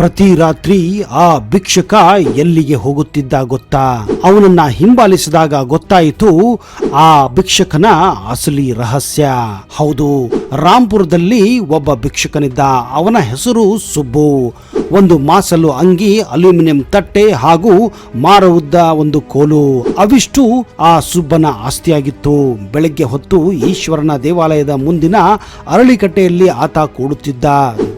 ಪ್ರತಿ ರಾತ್ರಿ ಆ ಭಿಕ್ಷುಕ ಎಲ್ಲಿಗೆ ಹೋಗುತ್ತಿದ್ದ ಗೊತ್ತಾ? ಅವನನ್ನ ಹಿಂಬಾಲಿಸಿದಾಗ ಗೊತ್ತಾಯಿತು, ಆ ಭಿಕ್ಷಕನ ಅಸಲಿ ರಹಸ್ಯ. ಹೌದು ರಾಂಪುರದಲ್ಲಿ ಒಬ್ಬ ಭಿಕ್ಷುಕನಿದ್ದ. ಅವನ ಹೆಸರು ಸುಬ್ಬು. ಒಂದು ಮಾಸಲು ಅಂಗಿ, ಅಲ್ಯೂಮಿನಿಯಂ ತಟ್ಟೆ ಹಾಗೂ ಮಾರವುದ್ದ ಒಂದು ಕೋಲು. ಅವಿಷ್ಟು ಆ ಸುಬ್ಬನ ಆಸ್ತಿಯಾಗಿತ್ತು. ಬೆಳಗ್ಗೆ ಹೊತ್ತು ಈಶ್ವರನ ದೇವಾಲಯದ ಮುಂದಿನ ಅರಳಿಕಟ್ಟೆಯಲ್ಲಿ ಆತ ಕೂಡುತ್ತಿದ್ದ.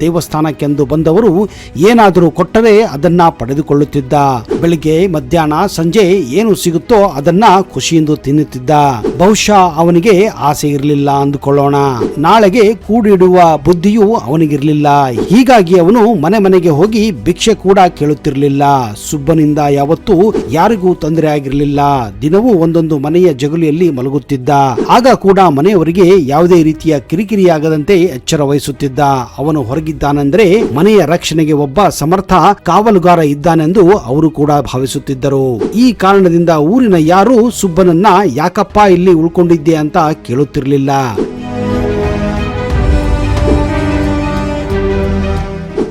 ದೇವಸ್ಥಾನಕ್ಕೆಂದು ಬಂದವರು ಏನಾದರೂ ಕೊಟ್ಟರೆ ಅದನ್ನ ಪಡೆದುಕೊಳ್ಳುತ್ತಿದ್ದ. ಬೆಳಿಗ್ಗೆ, ಮಧ್ಯಾಹ್ನ, ಸಂಜೆ ಏನು ಸಿಗುತ್ತೋ ಅದನ್ನ ಖುಷಿಯಿಂದ ತಿನ್ನುತ್ತಿದ್ದ. ಬಹುಶಃ ಅವನಿಗೆ ಆಸೆ ಇರಲಿಲ್ಲ ಅಂದುಕೊಳ್ಳೋಣ. ನಾಳೆಗೆ ಕೂಡಿಡುವ ಬುದ್ಧಿಯೂ ಅವನಿಗಿರಲಿಲ್ಲ. ಹೀಗಾಗಿ ಅವನು ಮನೆ ಮನೆಗೆ ಹೋಗಿ ಭಿಕ್ಷೆ ಕೂಡ ಕೇಳುತ್ತಿರಲಿಲ್ಲ. ಸುಬ್ಬನಿಂದ ಯಾವತ್ತೂ ಯಾರಿಗೂ ತೊಂದರೆ ಆಗಿರಲಿಲ್ಲ. ದಿನವೂ ಒಂದೊಂದು ಮನೆಯ ಜಗುಲಿಯಲ್ಲಿ ಮಲಗುತ್ತಿದ್ದ. ಆಗ ಕೂಡ ಮನೆಯವರಿಗೆ ಯಾವುದೇ ರೀತಿಯ ಕಿರಿಕಿರಿಯಾಗದಂತೆ ಎಚ್ಚರ ವಹಿಸುತ್ತಿದ್ದ. ಅವನು ಹೊರಗಿದ್ದಾನೆಂದ್ರೆ ಮನೆಯ ರಕ್ಷಣೆಗೆ ಒಬ್ಬ ಸಮರ್ಥ ಕಾವಲುಗಾರ ಇದ್ದಾನೆಂದು ಅವರು ಕೂಡ ಭಾವಿಸುತ್ತಿದ್ದರು. ಈ ಕಾರಣದಿಂದ ಊರಿನ ಯಾರು ಸುಬ್ಬನನ್ನ ಯಾಕಪ್ಪ ಇಲ್ಲಿ ಉಳ್ಕೊಂಡಿದ್ದೆ ಅಂತ ಕೇಳುತ್ತಿರಲಿಲ್ಲ.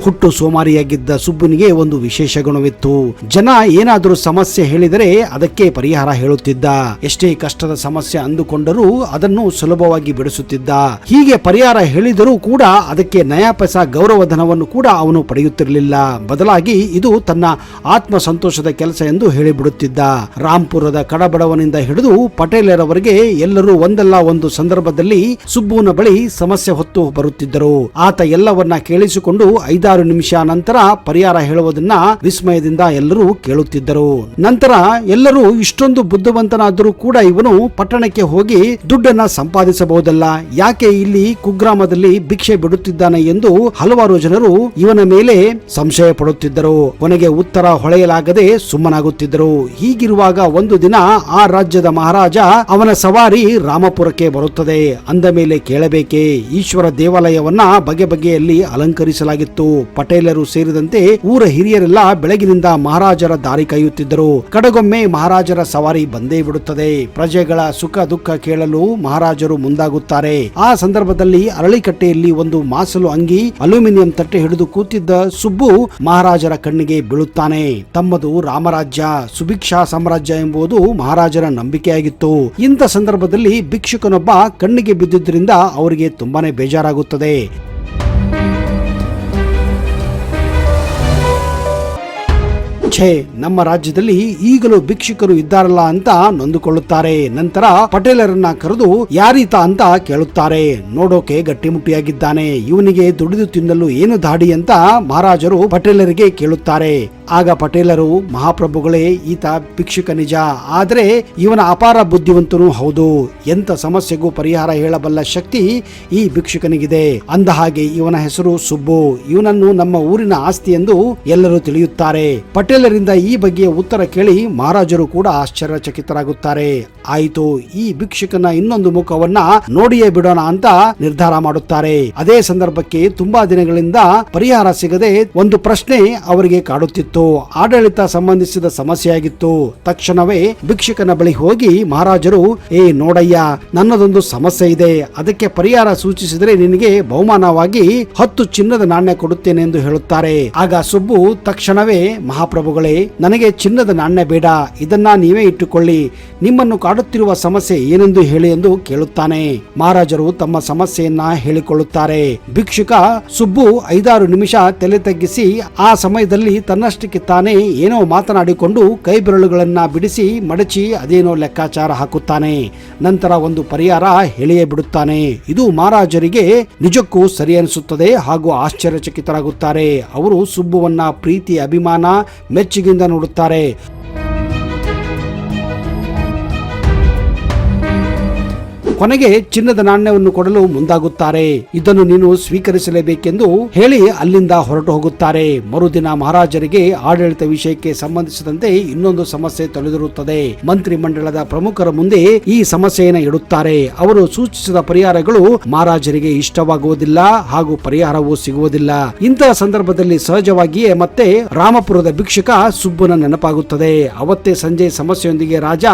ಹುಟ್ಟು ಸೋಮಾರಿಯಾಗಿದ್ದ ಸುಬ್ಬನಿಗೆ ಒಂದು ವಿಶೇಷ ಗುಣವಿತ್ತು. ಜನ ಏನಾದರೂ ಸಮಸ್ಯೆ ಹೇಳಿದರೆ ಅದಕ್ಕೆ ಪರಿಹಾರ ಹೇಳುತ್ತಿದ್ದ. ಎಷ್ಟೇ ಕಷ್ಟದ ಸಮಸ್ಯೆ ಅಂದುಕೊಂಡರೂ ಅದನ್ನು ಸುಲಭವಾಗಿ ಬಿಡಿಸುತ್ತಿದ್ದ. ಹೀಗೆ ಪರಿಹಾರ ಹೇಳಿದರೂ ಕೂಡ ಅದಕ್ಕೆ ನಯಾಪಸ ಗೌರವಧನವನ್ನು ಕೂಡ ಅವನು ಪಡೆಯುತ್ತಿರಲಿಲ್ಲ. ಬದಲಾಗಿ ಇದು ತನ್ನ ಆತ್ಮ ಸಂತೋಷದ ಕೆಲಸ ಎಂದು ಹೇಳಿಬಿಡುತ್ತಿದ್ದ. ರಾಂಪುರದ ಕಡಬಡವನಿಂದ ಹಿಡಿದು ಪಟೇಲರವರೆಗೆ ಎಲ್ಲರೂ ಒಂದಲ್ಲ ಒಂದು ಸಂದರ್ಭದಲ್ಲಿ ಸುಬ್ಬುನ ಬಳಿ ಸಮಸ್ಯೆ ಹೊತ್ತು ಬರುತ್ತಿದ್ದರು. ಆತ ಎಲ್ಲವನ್ನ ಕೇಳಿಸಿಕೊಂಡು ಐದಾರು ನಿಮಿಷ ನಂತರ ಪರಿಹಾರ ಹೇಳುವುದನ್ನ ವಿಸ್ಮಯದಿಂದ ಎಲ್ಲರೂ ಕೇಳುತ್ತಿದ್ದರು. ನಂತರ ಎಲ್ಲರೂ ಇಷ್ಟೊಂದು ಬುದ್ಧಿವಂತನಾದರೂ ಕೂಡ ಇವನು ಪಟ್ಟಣಕ್ಕೆ ಹೋಗಿ ದುಡ್ಡನ್ನ ಸಂಪಾದಿಸಬಹುದಲ್ಲ. ಯಾಕೆ ಇಲ್ಲಿ ಕುಗ್ರಾಮದಲ್ಲಿ ಭಿಕ್ಷೆ ಬಿಡುತ್ತಿದ್ದಾನೆ ಎಂದು ಹಲವಾರು ಜನರು ಇವನ ಮೇಲೆ ಸಂಶಯ ಪಡುತ್ತಿದ್ದರು. ಕೊನೆಗೆ ಉತ್ತರ ಹೊಳೆಯಲಾಗದೆ ಸುಮ್ಮನಾಗುತ್ತಿದ್ದರು. ಹೀಗಿರುವಾಗ ಒಂದು ದಿನ ಆ ರಾಜ್ಯದ ಮಹಾರಾಜ ಅವನ ಸವಾರಿ ರಾಮಪುರಕ್ಕೆ ಬರುತ್ತದೆ. ಅಂದ ಮೇಲೆ ಕೇಳಬೇಕೆ, ಈಶ್ವರ ದೇವಾಲಯವನ್ನ ಬಗೆ ಬಗೆಯಲ್ಲಿ ಅಲಂಕರಿಸಲಾಗಿತ್ತು. ಪಟೇಲರು ಸೇರಿದಂತೆ ಊರ ಹಿರಿಯರೆಲ್ಲ ಬೆಳಗಿನಿಂದ ಮಹಾರಾಜರ ದಾರಿ ಕಾಯುತ್ತಿದ್ದರು. ಕಡಗೊಮ್ಮೆ ಮಹಾರಾಜರ ಸವಾರಿ ಬಂದೇ ಬಿಡುತ್ತದೆ. ಪ್ರಜೆಗಳ ಸುಖ ದುಃಖ ಕೇಳಲು ಮಹಾರಾಜರು ಮುಂದಾಗುತ್ತಾರೆ. ಆ ಸಂದರ್ಭದಲ್ಲಿ ಅರಳಿಕಟ್ಟೆಯಲ್ಲಿ ಒಂದು ಮಾಸಲು ಅಂಗಿ ಅಲ್ಯೂಮಿನಿಯಂ ತಟ್ಟೆ ಹಿಡಿದು ಕೂತಿದ್ದ ಸುಬ್ಬು ಮಹಾರಾಜರ ಕಣ್ಣಿಗೆ ಬೀಳುತ್ತಾನೆ. ತಮ್ಮದು ರಾಮರಾಜ್ಯ, ಸುಭಿಕ್ಷಾ ಸಾಮ್ರಾಜ್ಯ ಎಂಬುದು ಮಹಾರಾಜರ ನಂಬಿಕೆಯಾಗಿತ್ತು. ಇಂಥ ಸಂದರ್ಭದಲ್ಲಿ ಭಿಕ್ಷುಕನೊಬ್ಬ ಕಣ್ಣಿಗೆ ಬಿದ್ದಿದ್ದರಿಂದ ಅವರಿಗೆ ತುಂಬಾನೇ ಬೇಜಾರಾಗುತ್ತದೆ. ಛೇ ನಮ್ಮ ರಾಜ್ಯದಲ್ಲಿ ಈಗಲೂ ಭಿಕ್ಷುಕರು ಇದ್ದಾರಲ್ಲ ಅಂತ ನೊಂದುಕೊಳ್ಳುತ್ತಾರೆ. ನಂತರ ಪಟೇಲರನ್ನ ಕರೆದು, ಯಾರೀತ ಅಂತ ಕೇಳುತ್ತಾರೆ. ನೋಡೋಕೆ ಗಟ್ಟಿಮುಟ್ಟಿಯಾಗಿದ್ದಾನೆ. ಇವನಿಗೆ ದುಡಿದು ತಿನ್ನಲು ಏನು ದಾಡಿ ಅಂತ ಮಹಾರಾಜರು ಪಟೇಲರಿಗೆ ಕೇಳುತ್ತಾರೆ. ಆಗ ಪಟೇಲರು, ಮಹಾಪ್ರಭುಗಳೇ, ಈತ ಭಿಕ್ಷುಕ ನಿಜ. ಆದರೆ ಇವನ ಅಪಾರ ಬುದ್ಧಿವಂತನು ಹೌದು. ಎಂತ ಸಮಸ್ಯೆಗೂ ಪರಿಹಾರ ಹೇಳಬಲ್ಲ ಶಕ್ತಿ ಈ ಭಿಕ್ಷುಕನಿಗಿದೆ. ಅಂದ ಹಾಗೆ ಇವನ ಹೆಸರು ಸುಬ್ಬು. ಇವನನ್ನು ನಮ್ಮ ಊರಿನ ಆಸ್ತಿ ಎಂದು ಎಲ್ಲರೂ ತಿಳಿಯುತ್ತಾರೆ. ಪಟೇಲರಿಂದ ಈ ಬಗ್ಗೆ ಉತ್ತರ ಕೇಳಿ ಮಹಾರಾಜರು ಕೂಡ ಆಶ್ಚರ್ಯಚಕಿತರಾಗುತ್ತಾರೆ. ಆಯಿತು, ಈ ಭಿಕ್ಷುಕನ ಇನ್ನೊಂದು ಮುಖವನ್ನ ನೋಡಿಯೇ ಬಿಡೋಣ ಅಂತ ನಿರ್ಧಾರ ಮಾಡುತ್ತಾರೆ. ಅದೇ ಸಂದರ್ಭಕ್ಕೆ ತುಂಬಾ ದಿನಗಳಿಂದ ಪರಿಹಾರ ಸಿಗದೆ ಒಂದು ಪ್ರಶ್ನೆ ಅವರಿಗೆ ಕಾಡುತ್ತಿತ್ತು. ಆಡಳಿತ ಸಂಬಂಧಿಸಿದ ಸಮಸ್ಯೆಯಾಗಿತ್ತು. ತಕ್ಷಣವೇ ಭಿಕ್ಷುಕನ ಬಳಿ ಹೋಗಿ ಮಹಾರಾಜರು, ಏ ನೋಡಯ್ಯ, ನನ್ನದೊಂದು ಸಮಸ್ಯೆ ಇದೆ. ಅದಕ್ಕೆ ಪರಿಹಾರ ಸೂಚಿಸಿದರೆ ನಿನಗೆ ಬಹುಮಾನವಾಗಿ ಹತ್ತು ಚಿನ್ನದ ನಾಣ್ಯ ಕೊಡುತ್ತೇನೆ ಎಂದು ಹೇಳುತ್ತಾರೆ. ಆಗ ಸುಬ್ಬು ತಕ್ಷಣವೇ ಮಹಾಪ್ರಭುಗಳೇ ನನಗೆ ಚಿನ್ನದ ನಾಣ್ಯ ಬೇಡ. ಇದನ್ನ ನೀವೇ ಇಟ್ಟುಕೊಳ್ಳಿ. ನಿಮ್ಮನ್ನು ಕಾಡುತ್ತಿರುವ ಸಮಸ್ಯೆ ಏನೆಂದು ಹೇಳಿ ಎಂದು ಕೇಳುತ್ತಾನೆ. ಮಹಾರಾಜರು ತಮ್ಮ ಸಮಸ್ಯೆಯನ್ನ ಹೇಳಿಕೊಳ್ಳುತ್ತಾರೆ. ಭಿಕ್ಷುಕ ಸುಬ್ಬು ಐದಾರು ನಿಮಿಷ ತಲೆ ತಗ್ಗಿಸಿ, ಆ ಸಮಯದಲ್ಲಿ ತನ್ನಷ್ಟಕ್ಕೆ ತಾನೇ ಏನೋ ಮಾತನಾಡಿಕೊಂಡು ಕೈ ಬೆರಳುಗಳನ್ನ ಬಿಡಿಸಿ ಮಡಚಿ ಅದೇನೋ ಲೆಕ್ಕಾಚಾರ ಹಾಕುತ್ತಾನೆ. ನಂತರ ಒಂದು ಪರಿಹಾರ ಹೇಳಿಯೇ ಬಿಡುತ್ತಾನೆ. ಇದು ಮಹಾರಾಜರಿಗೆ ನಿಜಕ್ಕೂ ಸರಿ ಅನಿಸುತ್ತದೆ ಹಾಗೂ ಆಶ್ಚರ್ಯಚಕಿತರಾಗುತ್ತಾರೆ. ಅವರು ಸುಬ್ಬುವನ್ನ ಪ್ರೀತಿ, ಅಭಿಮಾನ ಮೆಚ್ಚುಗೆಯಿಂದ ನೋಡುತ್ತಾರೆ. ಕೊನೆಗೆ ಚಿನ್ನದ ನಾಣ್ಯವನ್ನು ಕೊಡಲು ಮುಂದಾಗುತ್ತಾರೆ. ಇದನ್ನು ನೀನು ಸ್ವೀಕರಿಸಲೇಬೇಕೆಂದು ಹೇಳಿ ಅಲ್ಲಿಂದ ಹೊರಟು ಹೋಗುತ್ತಾರೆ. ಮರುದಿನ ಮಹಾರಾಜರಿಗೆ ಆಡಳಿತ ವಿಷಯಕ್ಕೆ ಸಂಬಂಧಿಸಿದಂತೆ ಇನ್ನೊಂದು ಸಮಸ್ಯೆ ತೊಳೆದಿರುತ್ತದೆ. ಮಂತ್ರಿ ಮಂಡಲದ ಪ್ರಮುಖರ ಮುಂದೆ ಈ ಸಮಸ್ಯೆಯನ್ನು ಇಡುತ್ತಾರೆ. ಅವರು ಸೂಚಿಸಿದ ಪರಿಹಾರಗಳು ಮಹಾರಾಜರಿಗೆ ಇಷ್ಟವಾಗುವುದಿಲ್ಲ ಹಾಗೂ ಪರಿಹಾರವೂ ಸಿಗುವುದಿಲ್ಲ. ಇಂತಹ ಸಂದರ್ಭದಲ್ಲಿ ಸಹಜವಾಗಿಯೇ ಮತ್ತೆ ರಾಮಪುರದ ಭಿಕ್ಷುಕ ಸುಬ್ಬನ ನೆನಪಾಗುತ್ತದೆ. ಅವತ್ತೇ ಸಂಜೆ ಸಮಸ್ಯೆಯೊಂದಿಗೆ ರಾಜ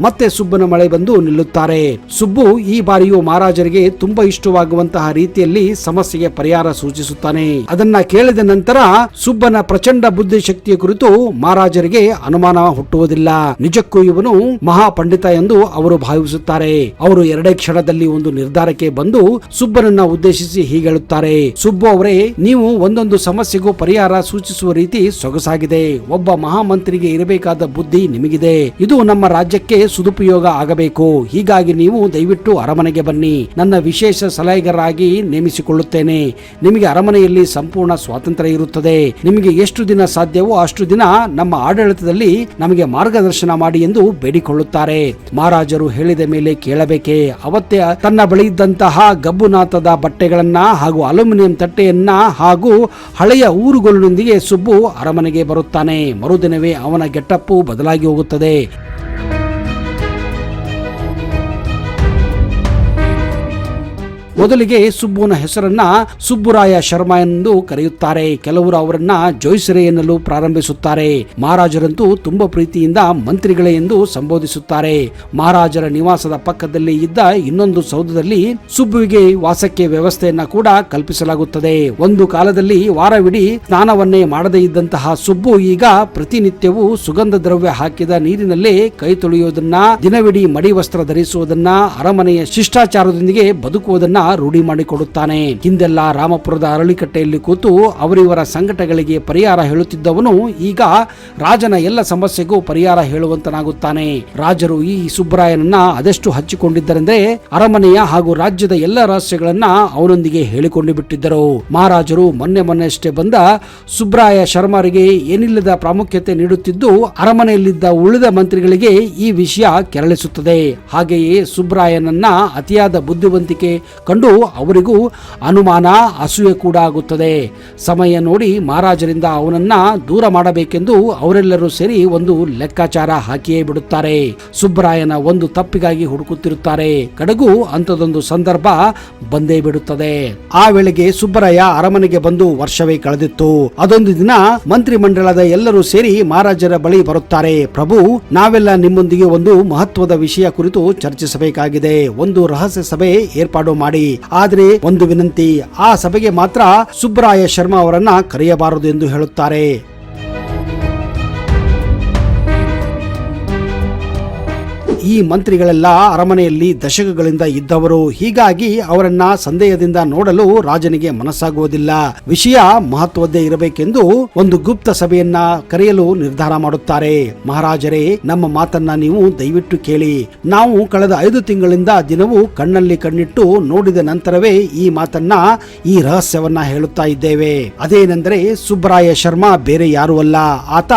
ಮತ್ತೆ ಸುಬ್ಬನ ಮಳೆ ಬಂದು ನಿಲ್ಲುತ್ತಾರೆ. ಸುಬ್ಬು ಈ ಬಾರಿಯೂ ಮಹಾರಾಜರಿಗೆ ತುಂಬಾ ಇಷ್ಟವಾಗುವಂತಹ ರೀತಿಯಲ್ಲಿ ಸಮಸ್ಯೆಗೆ ಪರಿಹಾರ ಸೂಚಿಸುತ್ತಾನೆ. ಅದನ್ನ ಕೇಳಿದ ನಂತರ ಸುಬ್ಬನ ಪ್ರಚಂಡ ಬುದ್ಧಿ ಶಕ್ತಿಯ ಕುರಿತು ಮಹಾರಾಜರಿಗೆ ಅನುಮಾನ ಹುಟ್ಟುವುದಿಲ್ಲ. ನಿಜಕ್ಕೂ ಇವನು ಮಹಾಪಂಡಿತ ಎಂದು ಅವರು ಭಾವಿಸುತ್ತಾರೆ. ಅವರು ಎರಡೇ ಕ್ಷಣದಲ್ಲಿ ಒಂದು ನಿರ್ಧಾರಕ್ಕೆ ಬಂದು ಸುಬ್ಬನನ್ನ ಉದ್ದೇಶಿಸಿ ಹೀಗೇಳುತ್ತಾರೆ ಸುಬ್ಬು ಅವರೇ, ನೀವು ಒಂದೊಂದು ಸಮಸ್ಯೆಗೂ ಪರಿಹಾರ ಸೂಚಿಸುವ ರೀತಿ ಸೊಗಸಾಗಿದೆ. ಒಬ್ಬ ಮಹಾಮಂತ್ರಿಗೆ ಇರಬೇಕಾದ ಬುದ್ಧಿ ನಿಮಗಿದೆ. ಇದು ನಮ್ಮ ರಾಜ್ಯಕ್ಕೆ ಸದುಪಯೋಗ ಆಗಬೇಕು. ಹೀಗಾಗಿ ನೀವು ದಯವಿಟ್ಟು ಅರಮನೆಗೆ ಬನ್ನಿ. ನನ್ನ ವಿಶೇಷ ಸಲಹೆಗಾರರಾಗಿ ನೇಮಿಸಿಕೊಳ್ಳುತ್ತೇನೆ. ನಿಮಗೆ ಅರಮನೆಯಲ್ಲಿ ಸಂಪೂರ್ಣ ಸ್ವಾತಂತ್ರ್ಯ ಇರುತ್ತದೆ. ನಿಮಗೆ ಎಷ್ಟು ದಿನ ಸಾಧ್ಯವೋ ಅಷ್ಟು ದಿನ ನಮ್ಮ ಆಡಳಿತದಲ್ಲಿ ನಮಗೆ ಮಾರ್ಗದರ್ಶನ ಮಾಡಿ ಎಂದು ಬೇಡಿಕೊಳ್ಳುತ್ತಾರೆ. ಮಹಾರಾಜರು ಹೇಳಿದ ಮೇಲೆ ಕೇಳಬೇಕೆ. ಅವತ್ತೇ ತನ್ನ ಬಳಿ ಇದ್ದಂತಹ ಗಬ್ಬುನಾಥದ ಬಟ್ಟೆಗಳನ್ನ ಹಾಗೂ ಅಲ್ಯೂಮಿನಿಯಂ ತಟ್ಟೆಯನ್ನ ಹಾಗೂ ಹಳೆಯ ಊರುಗೋಲಿನೊಂದಿಗೆ ಸುಬ್ಬು ಅರಮನೆಗೆ ಬರುತ್ತಾನೆ. ಮರುದಿನವೇ ಅವನ ಗೆಟ್ಟಪ್ಪು ಬದಲಾಗಿ ಹೋಗುತ್ತದೆ. ಮೊದಲಿಗೆ ಸುಬ್ಬುನ ಹೆಸರನ್ನ ಸುಬ್ಬುರಾಯ ಶರ್ಮಾ ಎಂದು ಕರೆಯುತ್ತಾರೆ. ಕೆಲವರು ಅವರನ್ನ ಜೋಯ್ಸರೆ ಎನ್ನಲು ಪ್ರಾರಂಭಿಸುತ್ತಾರೆ. ಮಹಾರಾಜರಂತೂ ತುಂಬಾ ಪ್ರೀತಿಯಿಂದ ಮಂತ್ರಿಗಳೇ ಎಂದು ಸಂಬೋಧಿಸುತ್ತಾರೆ. ಮಹಾರಾಜರ ನಿವಾಸದ ಪಕ್ಕದಲ್ಲಿ ಇದ್ದ ಇನ್ನೊಂದು ಸೌಧದಲ್ಲಿ ಸುಬ್ಬುವಿಗೆ ವಾಸಕ್ಕೆ ವ್ಯವಸ್ಥೆಯನ್ನ ಕೂಡ ಕಲ್ಪಿಸಲಾಗುತ್ತದೆ. ಒಂದು ಕಾಲದಲ್ಲಿ ವಾರವಿಡೀ ಸ್ನಾನವನ್ನೇ ಮಾಡದೇ ಇದ್ದಂತಹ ಸುಬ್ಬು ಈಗ ಪ್ರತಿನಿತ್ಯವೂ ಸುಗಂಧ ದ್ರವ್ಯ ಹಾಕಿದ ನೀರಿನಲ್ಲೇ ಕೈ ತೊಳೆಯುವುದನ್ನ, ದಿನವಿಡೀ ಮಡಿ ವಸ್ತ್ರ ಧರಿಸುವುದನ್ನ, ಅರಮನೆಯ ಶಿಷ್ಟಾಚಾರದೊಂದಿಗೆ ಬದುಕುವುದನ್ನ ರೂಢಿ ಮಾಡಿಕೊಡುತ್ತಾನೆ. ಹಿಂದೆಲ್ಲ ರಾಮಪುರದ ಅರಳಿಕಟ್ಟೆಯಲ್ಲಿ ಕೂತು ಅವರಿವರ ಸಂಕಟಗಳಿಗೆ ಪರಿಹಾರ ಹೇಳುತ್ತಿದ್ದವನು ಈಗ ರಾಜನ ಎಲ್ಲ ಸಮಸ್ಯೆಗೂ ಪರಿಹಾರ ಹೇಳುವಂತನಾಗುತ್ತಾನೆ. ರಾಜರು ಈ ಸುಬ್ಬರಾಯನನ್ನ ಅದೆಷ್ಟು ಹಚ್ಚಿಕೊಂಡಿದ್ದರೆಂದ್ರೆ ಅರಮನೆಯ ಹಾಗೂ ರಾಜ್ಯದ ಎಲ್ಲ ರಹಸ್ಯಗಳನ್ನ ಅವನೊಂದಿಗೆ ಹೇಳಿಕೊಂಡು ಬಿಟ್ಟಿದ್ದರು. ಮಹಾರಾಜರು ಮೊನ್ನೆ ಮೊನ್ನೆಷ್ಟೇ ಬಂದ ಸುಬ್ರಾಯ ಶರ್ಮರಿಗೆ ಏನಿಲ್ಲದ ಪ್ರಾಮುಖ್ಯತೆ ನೀಡುತ್ತಿದ್ದು ಅರಮನೆಯಲ್ಲಿದ್ದ ಉಳಿದ ಮಂತ್ರಿಗಳಿಗೆ ಈ ವಿಷಯ ಕೆರಳಿಸುತ್ತದೆ. ಹಾಗೆಯೇ ಸುಬ್ರಾಯನನ್ನ ಅತಿಯಾದ ಬುದ್ಧಿವಂತಿಕೆ ಕಂಡು ಅವರಿಗೂ ಅನುಮಾನ, ಅಸೂಯೆ ಕೂಡ ಆಗುತ್ತದೆ. ಸಮಯ ನೋಡಿ ಮಹಾರಾಜರಿಂದ ಅವನನ್ನ ದೂರ ಮಾಡಬೇಕೆಂದು ಅವರೆಲ್ಲರೂ ಸೇರಿ ಒಂದು ಲೆಕ್ಕಾಚಾರ ಹಾಕಿಯೇ ಬಿಡುತ್ತಾರೆ. ಸುಬ್ಬರಾಯನ ಒಂದು ತಪ್ಪಿಗಾಗಿ ಹುಡುಕುತ್ತಿರುತ್ತಾರೆ. ಕಡೆಗೂ ಅಂಥದೊಂದು ಸಂದರ್ಭ ಬಂದೇ ಬಿಡುತ್ತದೆ. ಆ ವೇಳೆಗೆ ಸುಬ್ಬರಾಯ ಅರಮನೆಗೆ ಬಂದು ವರ್ಷವೇ ಕಳೆದಿತ್ತು. ಅದೊಂದು ದಿನ ಮಂತ್ರಿ ಮಂಡಲದ ಎಲ್ಲರೂ ಸೇರಿ ಮಹಾರಾಜರ ಬಳಿ ಬರುತ್ತಾರೆ. ಪ್ರಭು, ನಾವೆಲ್ಲ ನಿಮ್ಮೊಂದಿಗೆ ಒಂದು ಮಹತ್ವದ ವಿಷಯ ಕುರಿತು ಚರ್ಚಿಸಬೇಕಾಗಿದೆ. ಒಂದು ರಹಸ್ಯ ಸಭೆ ಏರ್ಪಾಡು ಮಾಡಿ ಆದರೆ ಒಂದು ವಿನಂತಿ ಆ ಸಭೆಗೆ ಮಾತ್ರ ಸುಬ್ಬರಾಯ ಶರ್ಮಾ ಅವರನ್ನ ಕರೆಯಬಾರದು ಎಂದು ಹೇಳುತ್ತಾರೆ. ಈ ಮಂತ್ರಿಗಳೆಲ್ಲ ಅರಮನೆಯಲ್ಲಿ ದಶಕಗಳಿಂದ ಇದ್ದವರು. ಹೀಗಾಗಿ ಅವರನ್ನ ಸಂದೇಹದಿಂದ ನೋಡಲು ರಾಜನಿಗೆ ಮನಸ್ಸಾಗುವುದಿಲ್ಲ. ವಿಷಯ ಮಹತ್ವದ್ದೇ ಇರಬೇಕೆಂದು ಒಂದು ಗುಪ್ತ ಸಭೆಯನ್ನ ಕರೆಯಲು ನಿರ್ಧಾರ ಮಾಡುತ್ತಾರೆ. ಮಹಾರಾಜರೇ, ನಮ್ಮ ಮಾತನ್ನ ನೀವು ದಯವಿಟ್ಟು ಕೇಳಿ. ನಾವು ಕಳೆದ ಐದು ತಿಂಗಳಿಂದ ದಿನವೂ ಕಣ್ಣಲ್ಲಿ ಕಣ್ಣಿಟ್ಟು ನೋಡಿದ ನಂತರವೇ ಈ ಮಾತನ್ನ, ಈ ರಹಸ್ಯವನ್ನ ಹೇಳುತ್ತಾ ಇದ್ದೇವೆ. ಅದೇನೆಂದರೆ ಸುಬ್ಬರಾಯ ಶರ್ಮಾ ಬೇರೆ ಯಾರು ಅಲ್ಲ. ಆತ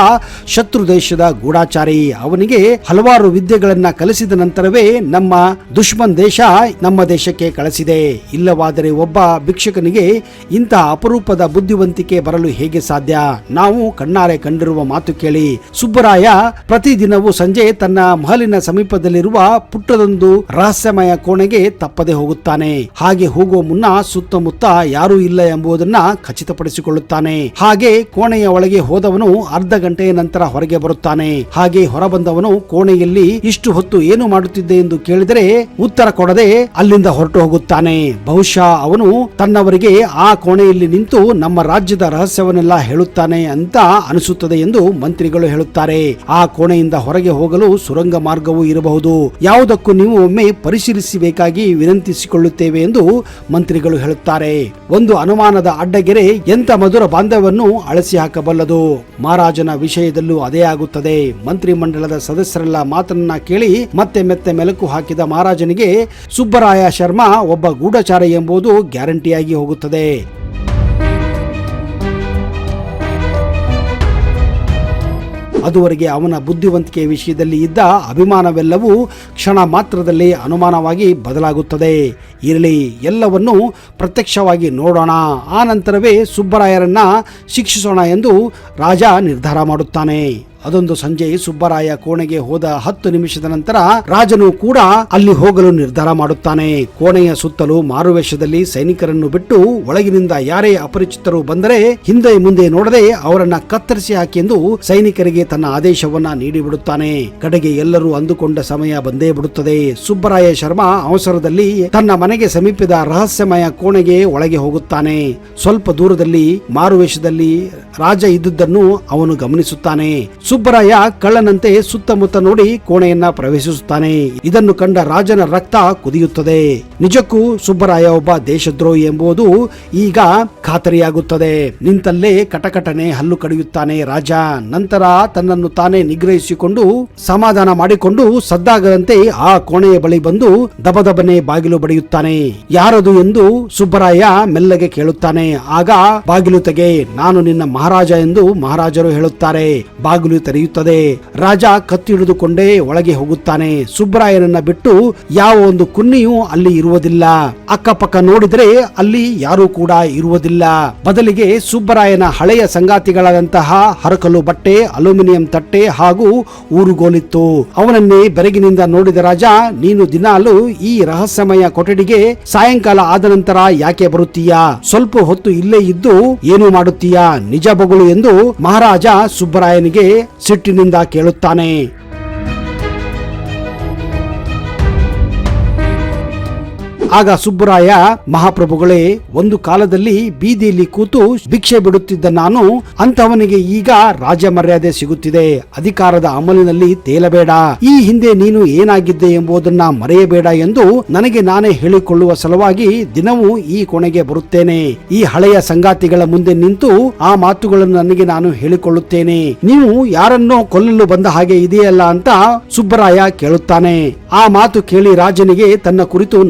ಶತ್ರು ದೇಶದ ಗೂಢಾಚಾರಿ. ಅವನಿಗೆ ಹಲವಾರು ವಿದ್ಯೆಗಳನ್ನ ಕಲಿಸಿದ ನಂತರವೇ ನಮ್ಮ ದುಶ್ಮನ್ ದೇಶ ನಮ್ಮ ದೇಶಕ್ಕೆ ಕಳಿಸಿದೆ. ಇಲ್ಲವಾದರೆ ಒಬ್ಬ ಭಿಕ್ಷಕನಿಗೆ ಇಂತಹ ಅಪರೂಪದ ಬುದ್ಧಿವಂತಿಕೆ ಬರಲು ಹೇಗೆ ಸಾಧ್ಯ? ನಾವು ಕಣ್ಣಾರೆ ಕಂಡಿರುವ ಮಾತು ಕೇಳಿ ಸುಬ್ಬರಾಯ ಪ್ರತಿದಿನವೂ ಸಂಜೆ ತನ್ನ ಮಹಲಿನ ಸಮೀಪದಲ್ಲಿರುವ ಪುಟ್ಟದೊಂದು ರಹಸ್ಯಮಯ ಕೋಣೆಗೆ ತಪ್ಪದೆ ಹೋಗುತ್ತಾನೆ. ಹಾಗೆ ಹೋಗುವ ಮುನ್ನ ಸುತ್ತಮುತ್ತ ಯಾರೂ ಇಲ್ಲ ಎಂಬುದನ್ನ ಖಚಿತಪಡಿಸಿಕೊಳ್ಳುತ್ತಾನೆ. ಹಾಗೆ ಕೋಣೆಯ ಒಳಗೆ ಹೋದವನು ಅರ್ಧ ಗಂಟೆಯ ನಂತರ ಹೊರಗೆ ಬರುತ್ತಾನೆ. ಹಾಗೆ ಹೊರಬಂದವನು ಕೋಣೆಯಲ್ಲಿ ಇಷ್ಟು ಹೊತ್ತು ಏನು ಮಾಡುತ್ತಿದ್ದೆ ಎಂದು ಕೇಳಿದರೆ ಉತ್ತರ ಕೊಡದೆ ಅಲ್ಲಿಂದ ಹೊರಟು ಹೋಗುತ್ತಾನೆ. ಬಹುಶಃ ಅವನು ತನ್ನವರಿಗೆ ಆ ಕೋಣೆಯಲ್ಲಿ ನಿಂತು ನಮ್ಮ ರಾಜ್ಯದ ರಹಸ್ಯವನ್ನೆಲ್ಲ ಹೇಳುತ್ತಾನೆ ಅಂತ ಅನಿಸುತ್ತದೆ ಎಂದು ಮಂತ್ರಿಗಳು ಹೇಳುತ್ತಾರೆ. ಆ ಕೋಣೆಯಿಂದ ಹೊರಗೆ ಹೋಗಲು ಸುರಂಗ ಮಾರ್ಗವೂ ಇರಬಹುದು. ಯಾವುದಕ್ಕೂ ನೀವು ಒಮ್ಮೆ ಪರಿಶೀಲಿಸಬೇಕಾಗಿ ವಿನಂತಿಸಿಕೊಳ್ಳುತ್ತೇವೆ ಎಂದು ಮಂತ್ರಿಗಳು ಹೇಳುತ್ತಾರೆ. ಒಂದು ಅನುಮಾನದ ಅಡ್ಡಗೆರೆ ಎಂತ ಮಧುರ ಬಾಂಧವ್ಯವನ್ನು ಅಳಸಿ ಹಾಕಬಲ್ಲದು. ಮಹಾರಾಜನ ವಿಷಯದಲ್ಲೂ ಅದೇ ಆಗುತ್ತದೆ. ಮಂತ್ರಿ ಮಂಡಲದ ಸದಸ್ಯರೆಲ್ಲ ಮಾತನ್ನ ಕೇಳಿ ಮತ್ತೆ ಮೆತ್ತೆ ಮೆಲುಕು ಹಾಕಿದ ಮಹಾರಾಜನಿಗೆ, ಸುಬ್ಬರಾಯ ಶರ್ಮಾ, ಒಬ್ಬ ಗೂಢಚಾರ ಎಂಬುದು ಗ್ಯಾರಂಟಿಯಾಗಿ ಹೋಗುತ್ತದೆ. ಅದುವರೆಗೆ ಅವನ ಬುದ್ಧಿವಂತಿಕೆ ವಿಷಯದಲ್ಲಿ ಇದ್ದ ಅಭಿಮಾನವೆಲ್ಲವೂ ಕ್ಷಣ ಮಾತ್ರದಲ್ಲಿ ಅನುಮಾನವಾಗಿ ಬದಲಾಗುತ್ತದೆ. ಇರಲಿ, ಎಲ್ಲವನ್ನು ಪ್ರತ್ಯಕ್ಷವಾಗಿ ನೋಡೋಣ, ಆ ನಂತರವೇ ಸುಬ್ಬರಾಯರನ್ನ ಶಿಕ್ಷಿಸೋಣ ಎಂದು ರಾಜ ನಿರ್ಧಾರ ಮಾಡುತ್ತಾನೆ. ಅದೊಂದು ಸಂಜೆ ಸುಬ್ಬರಾಯ ಕೋಣೆಗೆ ಹೋದ ಹತ್ತು ನಿಮಿಷದ ನಂತರ ರಾಜನು ಕೂಡ ಅಲ್ಲಿ ಹೋಗಲು ನಿರ್ಧಾರ ಮಾಡುತ್ತಾನೆ. ಕೋಣೆಯ ಸುತ್ತಲೂ ಮಾರುವೇಷದಲ್ಲಿ ಸೈನಿಕರನ್ನು ಬಿಟ್ಟು ಒಳಗಿನಿಂದ ಯಾರೇ ಅಪರಿಚಿತರು ಬಂದರೆ ಹಿಂದೆ ಮುಂದೆ ನೋಡದೆ ಅವರನ್ನ ಕತ್ತರಿಸಿ ಹಾಕಿ ಎಂದು ಸೈನಿಕರಿಗೆ ತನ್ನ ಆದೇಶವನ್ನ ನೀಡಿಬಿಡುತ್ತಾನೆ ಕಡೆಗೆ ಎಲ್ಲರೂ ಅಂದುಕೊಂಡ ಸಮಯ ಬಂದೇ ಬಿಡುತ್ತದೆ. ಸುಬ್ಬರಾಯ ಶರ್ಮಾ ಅವಸರದಲ್ಲಿ ತನ್ನ ಮನೆಗೆ ಸಮೀಪದ ರಹಸ್ಯಮಯ ಕೋಣೆಗೆ ಒಳಗೆ ಹೋಗುತ್ತಾನೆ. ಸ್ವಲ್ಪ ದೂರದಲ್ಲಿ ಮಾರುವೇಷದಲ್ಲಿ ರಾಜ ಇದ್ದುದನ್ನು ಅವನು ಗಮನಿಸುತ್ತಾನೆ. ಸುಬ್ಬರಾಯ ಕಳ್ಳನಂತೆ ಸುತ್ತಮುತ್ತ ನೋಡಿ ಕೋಣೆಯನ್ನ ಪ್ರವೇಶಿಸುತ್ತಾನೆ. ಇದನ್ನು ಕಂಡ ರಾಜನ ರಕ್ತ ಕುದಿಯುತ್ತದೆ. ನಿಜಕ್ಕೂ ಸುಬ್ಬರಾಯ ಒಬ್ಬ ದೇಶದ್ರೋಹಿ ಎಂಬುದು ಈಗ ಖಾತರಿಯಾಗುತ್ತದೆ. ನಿಂತಲ್ಲೇ ಕಟಕಟನೆ ಹಲ್ಲು ಕಡಿಯುತ್ತಾನೆ ರಾಜ. ನಂತರ ತನ್ನನ್ನು ತಾನೇ ನಿಗ್ರಹಿಸಿಕೊಂಡು ಸಮಾಧಾನ ಮಾಡಿಕೊಂಡು ಸದ್ದಾಗದಂತೆ ಆ ಕೋಣೆಯ ಬಳಿ ಬಂದು ದಬದಬನೆ ಬಾಗಿಲು ಬಡಿಯುತ್ತಾನೆ. ಯಾರದು ಎಂದು ಸುಬ್ಬರಾಯ ಮೆಲ್ಲಗೆ ಕೇಳುತ್ತಾನೆ. ಆಗ ಬಾಗಿಲು ತೆಗೆ, ನಾನು ನಿನ್ನ ಮಹಾರಾಜ ಎಂದು ಮಹಾರಾಜರು ಹೇಳುತ್ತಾರೆ. ಬಾಗಿಲು ತೆರೆಯುತ್ತದೆ. ರಾಜ ಕತ್ತಿ ಹಿಡಿದುಕೊಂಡೇ ಒಳಗೆ ಹೋಗುತ್ತಾನೆ. ಸುಬ್ಬರಾಯನನ್ನ ಬಿಟ್ಟು ಯಾವ ಒಂದು ಕುನ್ನಿಯೂ ಅಲ್ಲಿ ಇರುವುದಿಲ್ಲ. ಅಕ್ಕಪಕ್ಕ ನೋಡಿದರೆ ಅಲ್ಲಿ ಯಾರೂ ಕೂಡ ಇರುವುದಿಲ್ಲ. ಬದಲಿಗೆ ಸುಬ್ಬರಾಯನ ಹಳೆಯ ಸಂಗಾತಿಗಳಾದಂತಹ ಹರಕಲು ಬಟ್ಟೆ, ಅಲ್ಯೂಮಿನಿಯಂ ತಟ್ಟೆ ಹಾಗೂ ಊರುಗೋಲಿತ್ತು. ಅವನನ್ನೇ ಬೆರಗಿನಿಂದ ನೋಡಿದ ರಾಜ, ನೀನು ದಿನಾಲು ಈ ರಹಸ್ಯಮಯ ಕೊಠಡಿಗೆ ಸಾಯಂಕಾಲ ಆದ ನಂತರ ಯಾಕೆ ಬರುತ್ತೀಯಾ? ಸ್ವಲ್ಪ ಹೊತ್ತು ಇಲ್ಲೇ ಇದ್ದು ಏನು ಮಾಡುತ್ತೀಯಾ? ನಿಜ ಬಗುಳು ಎಂದು ಮಹಾರಾಜ ಸುಬ್ಬರಾಯನಿಗೆ ಸಿಟ್ಟಿನಿಂದ ಕೇಳುತ್ತಾನೆ. ಆಗ ಸುಬ್ಬರಾಯ, ಮಹಾಪ್ರಭುಗಳೇ, ಒಂದು ಕಾಲದಲ್ಲಿ ಬೀದಿಯಲ್ಲಿ ಕೂತು ಭಿಕ್ಷೆ ಬಿಡುತ್ತಿದ್ದ ನಾನು ಅಂತವನಿಗೆ ಈಗ ರಾಜ ಮರ್ಯಾದೆ ಸಿಗುತ್ತಿದೆ. ಅಧಿಕಾರದ ಅಮಲಿನಲ್ಲಿ ತೇಲಬೇಡ. ಈ ಹಿಂದೆ ನೀನು ಏನಾಗಿದ್ದೆ ಎಂಬುದನ್ನ ಮರೆಯಬೇಡ ಎಂದು ನನಗೆ ನಾನೇ ಹೇಳಿಕೊಳ್ಳುವ ಸಲುವಾಗಿ ದಿನವೂ ಈ ಕೊನೆಗೆ ಬರುತ್ತೇನೆ. ಈ ಹಳೆಯ ಸಂಗಾತಿಗಳ ಮುಂದೆ ನಿಂತು ಆ ಮಾತುಗಳನ್ನು ನನಗೆ ನಾನು ಹೇಳಿಕೊಳ್ಳುತ್ತೇನೆ. ನೀವು ಯಾರನ್ನೋ ಕೊಲ್ಲಲು ಬಂದ ಹಾಗೆ ಇದೆಯಲ್ಲ ಅಂತ ಸುಬ್ಬರಾಯ ಕೇಳುತ್ತಾನೆ. ಆ ಮಾತು ಕೇಳಿ ರಾಜನಿಗೆ ತನ್ನ ಕುರಿತು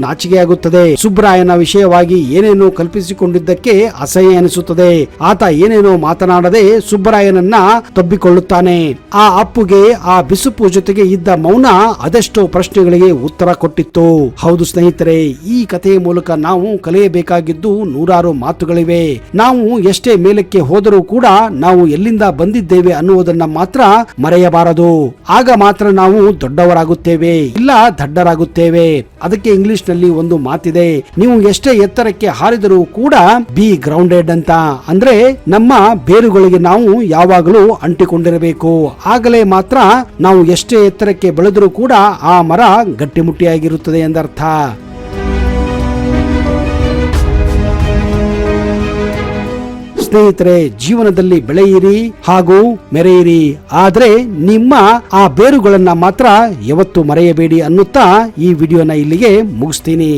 ನಾಚಿಕೆಯಾಗುತ್ತದೆ ಸುಬ್ರಾಯನ ವಿಷಯವಾಗಿ ಏನೇನೋ ಕಲ್ಪಿಸಿಕೊಂಡಿದ್ದಕ್ಕೆ ಅಸಹ್ಯ ಅನಿಸುತ್ತದೆ ಆತ ಏನೇನೋ ಮಾತನಾಡದೆ ಸುಬ್ಬರಾಯನನ್ನ ತಬ್ಬಿಕೊಳ್ಳುತ್ತಾನೆ. ಆ ಅಪ್ಪುಗೆ, ಆ ಬಿಸುಪು ಜೊತೆಗೆ ಇದ್ದ ಮೌನ ಅದೆಷ್ಟೋ ಪ್ರಶ್ನೆಗಳಿಗೆ ಉತ್ತರ ಕೊಟ್ಟಿತ್ತು. ಹೌದು ಸ್ನೇಹಿತರೆ, ಈ ಕಥೆಯ ಮೂಲಕ ನಾವು ಕಲಿಯಬೇಕಾಗಿದ್ದು ನೂರಾರು ಮಾತುಗಳಿವೆ. ನಾವು ಎಷ್ಟೇ ಮೇಲಕ್ಕೆ ಹೋದರೂ ಕೂಡ ನಾವು ಎಲ್ಲಿಂದ ಬಂದಿದ್ದೇವೆ ಅನ್ನುವುದನ್ನ ಮಾತ್ರ ಮರೆಯಬಾರದು. ಆಗ ಮಾತ್ರ ನಾವು ದೊಡ್ಡವರಾಗುತ್ತೇವೆ, ಇಲ್ಲ ದಡ್ಡರಾಗುತ್ತೇವೆ. ಅದಕ್ಕೆ ಇಂಗ್ಲಿಷ್ನಲ್ಲಿ ಒಂದು ಮಾತಿದೆ. ನೀವು ಎಷ್ಟೇ ಎತ್ತರಕ್ಕೆ ಹಾರಿದರೂ ಕೂಡ ಬಿ ಗ್ರೌಂಡೆಡ್ ಅಂತ. ಅಂದ್ರೆ ನಮ್ಮ ಬೇರುಗಳಿಗೆ ನಾವು ಯಾವಾಗಲೂ ಅಂಟಿಕೊಂಡಿರಬೇಕು. ಆಗಲೇ ಮಾತ್ರ ನಾವು ಎಷ್ಟೇ ಎತ್ತರಕ್ಕೆ ಬೆಳೆದರೂ ಕೂಡ ಆ ಮರ ಗಟ್ಟಿಮುಟ್ಟಿಯಾಗಿರುತ್ತದೆ ಎಂದರ್ಥ. ಸ್ನೇಹಿತರೆ, ಜೀವನದಲ್ಲಿ ಬೆಳೆಯಿರಿ ಹಾಗೂ ಮೆರೆಯಿರಿ. ಆದರೆ ನಿಮ್ಮ ಆ ಬೇರುಗಳನ್ನ ಮಾತ್ರ ಯಾವತ್ತು ಮರೆಯಬೇಡಿ ಅನ್ನುತ್ತಾ ಈ ವಿಡಿಯೋನ ಇಲ್ಲಿಗೆ ಮುಗಿಸ್ತೀನಿ.